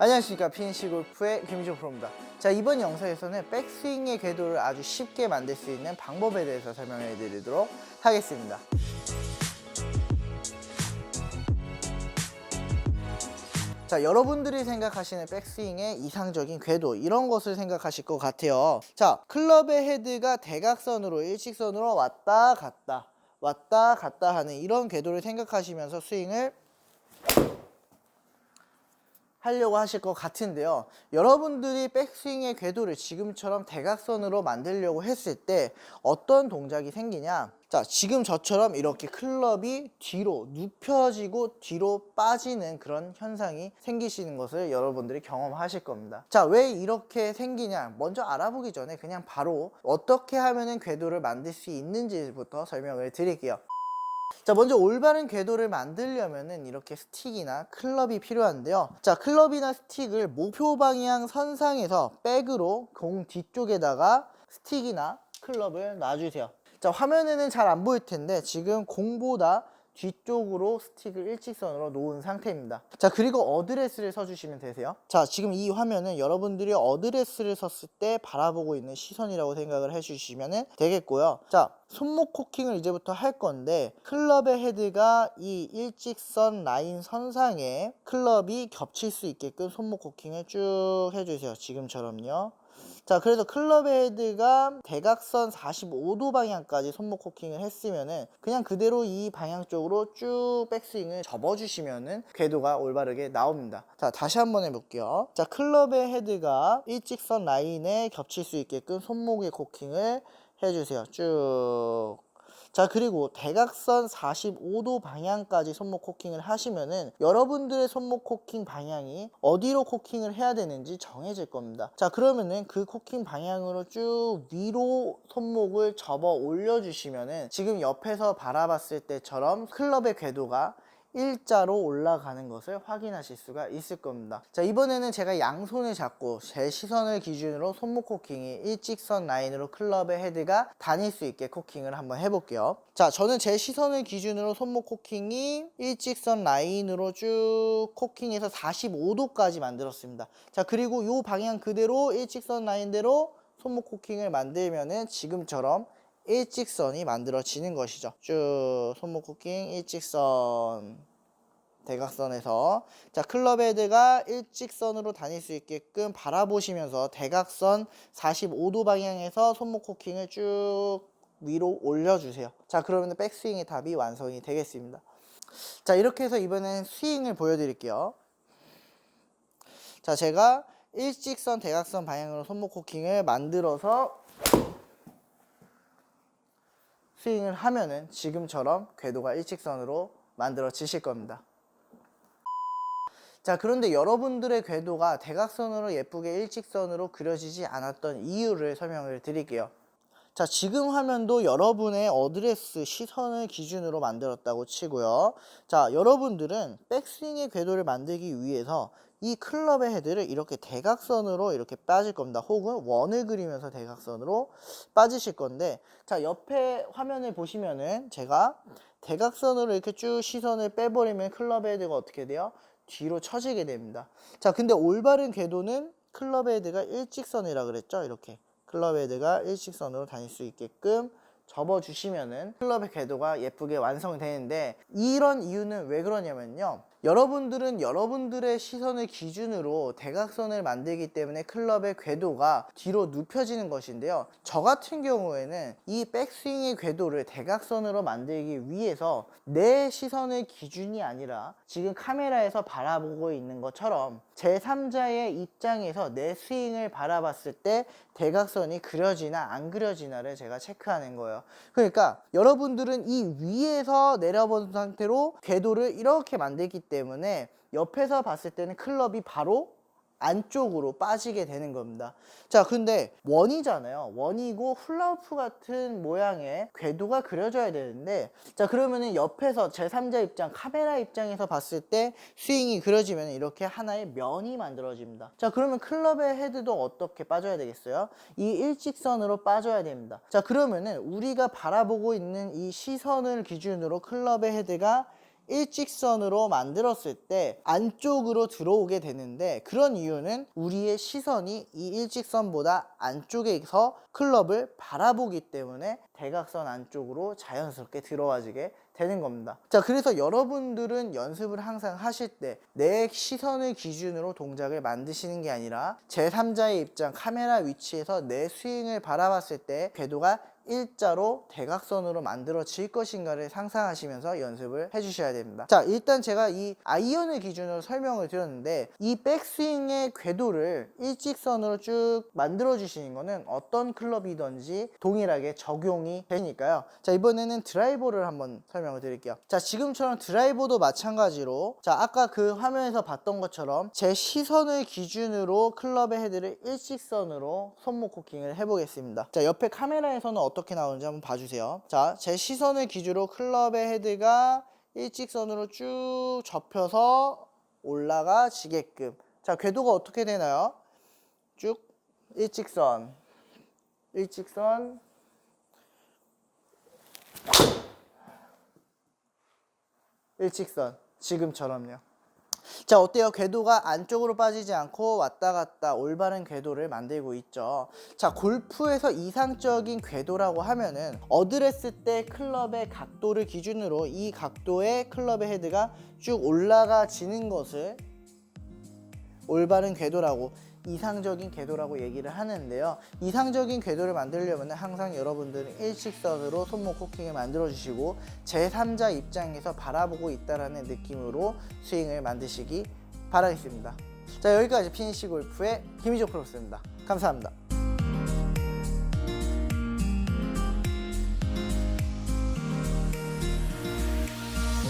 안녕하십니까 PNC 골프의 김희종 프로입니다. 자 이번 영상에서는 백스윙의 궤도를 아주 쉽게 만들 수 있는 방법에 대해서 설명해 드리도록 하겠습니다. 자 여러분들이 생각하시는 백스윙의 이상적인 궤도 이런 것을 생각하실 것 같아요. 자 클럽의 헤드가 대각선으로 일직선으로 왔다 갔다 왔다 갔다 하는 이런 궤도를 생각하시면서 스윙을 하려고 하실 것 같은데요. 여러분들이 백스윙의 궤도를 지금처럼 대각선으로 만들려고 했을 때 어떤 동작이 생기냐? 자, 지금 저처럼 이렇게 클럽이 뒤로 눕혀지고 뒤로 빠지는 그런 현상이 생기시는 것을 여러분들이 경험하실 겁니다. 자, 왜 이렇게 생기냐? 먼저 알아보기 전에 그냥 바로 어떻게 하면 은 궤도를 만들 수 있는지부터 설명을 드릴게요. 자, 먼저 올바른 궤도를 만들려면은 이렇게 스틱이나 클럽이 필요한데요. 자, 클럽이나 스틱을 목표 방향 선상에서 백으로 공 뒤쪽에다가 스틱이나 클럽을 놔주세요. 자, 화면에는 잘 안 보일 텐데 지금 공보다 뒤쪽으로 스틱을 일직선으로 놓은 상태입니다. 자, 그리고 어드레스를 서주시면 되세요. 자, 지금 이 화면은 여러분들이 어드레스를 섰을 때 바라보고 있는 시선이라고 생각을 해주시면 되겠고요. 자, 손목 코킹을 이제부터 할 건데 클럽의 헤드가 이 일직선 라인 선상에 클럽이 겹칠 수 있게끔 손목 코킹을 쭉 해주세요. 지금처럼요. 자, 그래서 클럽의 헤드가 대각선 45도 방향까지 손목 코킹을 했으면은 그냥 그대로 이 방향 쪽으로 쭉 백스윙을 접어주시면은 궤도가 올바르게 나옵니다. 자, 다시 한번 해볼게요. 자, 클럽의 헤드가 일직선 라인에 겹칠 수 있게끔 손목의 코킹을 해주세요. 쭉. 자 그리고 대각선 45도 방향까지 손목 코킹을 하시면은 여러분들의 손목 코킹 방향이 어디로 코킹을 해야 되는지 정해질 겁니다. 자 그러면은 그 코킹 방향으로 쭉 위로 손목을 접어 올려 주시면은 지금 옆에서 바라봤을 때처럼 클럽의 궤도가 일자로 올라가는 것을 확인하실 수가 있을 겁니다. 자, 이번에는 제가 양손을 잡고 제 시선을 기준으로 손목 코킹이 일직선 라인으로 클럽의 헤드가 다닐 수 있게 코킹을 한번 해볼게요. 자, 저는 제 시선을 기준으로 손목 코킹이 일직선 라인으로 쭉 코킹해서 45도까지 만들었습니다. 자, 그리고 이 방향 그대로 일직선 라인대로 손목 코킹을 만들면은 지금처럼 일직선이 만들어지는 것이죠. 쭉 손목 코킹 일직선 대각선에서 자 클럽 헤드가 일직선으로 다닐 수 있게끔 바라보시면서 대각선 45도 방향에서 손목 코킹을 쭉 위로 올려주세요. 자 그러면 백스윙의 답이 완성이 되겠습니다. 자 이렇게 해서 이번엔 스윙을 보여드릴게요. 자 제가 일직선 대각선 방향으로 손목 코킹을 만들어서 스윙을 하면은 지금처럼 궤도가 일직선으로 만들어지실 겁니다. 자, 그런데 여러분들의 궤도가 대각선으로 예쁘게 일직선으로 그려지지 않았던 이유를 설명을 드릴게요. 자, 지금 화면도 여러분의 어드레스 시선을 기준으로 만들었다고 치고요. 자, 여러분들은 백스윙의 궤도를 만들기 위해서 이 클럽의 헤드를 이렇게 대각선으로 이렇게 빠질 겁니다. 혹은 원을 그리면서 대각선으로 빠지실 건데, 자, 옆에 화면을 보시면은 제가 대각선으로 이렇게 쭉 시선을 빼버리면 클럽의 헤드가 어떻게 돼요? 뒤로 처지게 됩니다. 자, 근데 올바른 궤도는 클럽 헤드가 일직선이라 그랬죠? 이렇게. 클럽 헤드가 일직선으로 다닐 수 있게끔 접어주시면은 클럽의 궤도가 예쁘게 완성되는데 이런 이유는 왜 그러냐면요. 여러분들은 여러분들의 시선을 기준으로 대각선을 만들기 때문에 클럽의 궤도가 뒤로 눕혀지는 것인데요. 저 같은 경우에는 이 백스윙의 궤도를 대각선으로 만들기 위해서 내 시선의 기준이 아니라 지금 카메라에서 바라보고 있는 것처럼 제3자의 입장에서 내 스윙을 바라봤을 때 대각선이 그려지나 안 그려지나를 제가 체크하는 거예요. 그러니까 여러분들은 이 위에서 내려본 상태로 궤도를 이렇게 만들기 때문에 옆에서 봤을 때는 클럽이 바로 안쪽으로 빠지게 되는 겁니다. 자, 근데 원이잖아요. 원이고 훌라후프 같은 모양의 궤도가 그려져야 되는데, 자, 그러면은 옆에서 제3자 입장, 카메라 입장에서 봤을 때 스윙이 그려지면 이렇게 하나의 면이 만들어집니다. 자, 그러면 클럽의 헤드도 어떻게 빠져야 되겠어요? 이 일직선으로 빠져야 됩니다. 자, 그러면은 우리가 바라보고 있는 이 시선을 기준으로 클럽의 헤드가 일직선으로 만들었을 때 안쪽으로 들어오게 되는데 그런 이유는 우리의 시선이 이 일직선보다 안쪽에서 클럽을 바라보기 때문에 대각선 안쪽으로 자연스럽게 들어와지게 되는 겁니다. 자, 그래서 여러분들은 연습을 항상 하실 때 내 시선을 기준으로 동작을 만드시는 게 아니라 제3자의 입장, 카메라 위치에서 내 스윙을 바라봤을 때 궤도가 일자로 대각선으로 만들어질 것인가를 상상하시면서 연습을 해주셔야 됩니다. 자, 일단 제가 이 아이언을 기준으로 설명을 드렸는데 이 백스윙의 궤도를 일직선으로 쭉 만들어 주시는 거는 어떤 클럽이든지 동일하게 적용이 되니까요. 자, 이번에는 드라이버를 한번 설명을 드릴게요. 자, 지금처럼 드라이버도 마찬가지로 자, 아까 그 화면에서 봤던 것처럼 제 시선을 기준으로 클럽의 헤드를 일직선으로 손목 코킹을 해보겠습니다. 자, 옆에 카메라에서는 어떻게 나오는지 한번 봐주세요. 자, 제 시선을 기준으로 클럽의 헤드가 일직선으로 쭉 접혀서 올라가지게끔. 자, 궤도가 어떻게 되나요? 쭉 일직선, 일직선, 일직선. 지금처럼요. 자, 어때요? 궤도가 안쪽으로 빠지지 않고 왔다 갔다 올바른 궤도를 만들고 있죠. 자, 골프에서 이상적인 궤도라고 하면은 어드레스 때 클럽의 각도를 기준으로 이 각도의 클럽의 헤드가 쭉 올라가지는 것을 올바른 궤도라고 이상적인 궤도라고 얘기를 하는데요. 이상적인 궤도를 만들려면 항상 여러분들은 일직선으로 손목 코킹을 만들어 주시고 제3자 입장에서 바라보고 있다라는 느낌으로 스윙을 만드시기 바라겠습니다. 자, 여기까지 피니시 골프의 김희조 프로였습니다. 감사합니다.